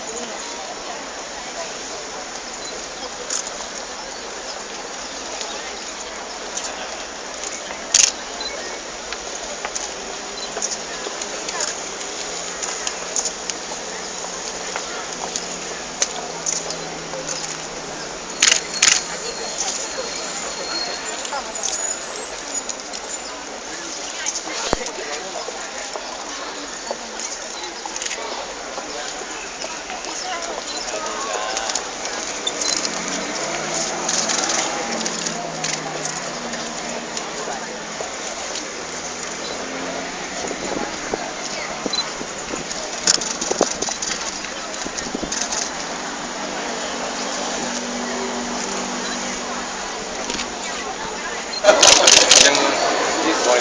ยัง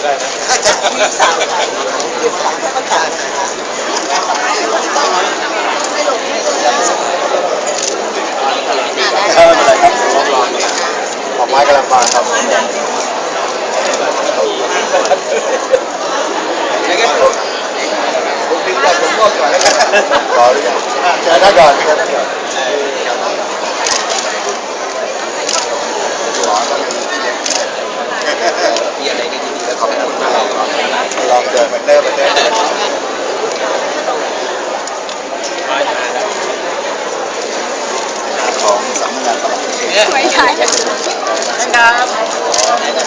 ได้นะยี่สามยี่สามก็จ่ายเอออะไรครับดอกไม้กำลังบานครับแล้วก็ผมผมถึงแต่ผมมอบก่อนแล้วกันขอหรือยังเชิญท่านก่อนเชิญท่านก่อน เดิมเหมือนเดิมเหมือนเดิมของสำนักงานตลาด ไม่ใช่ะครับ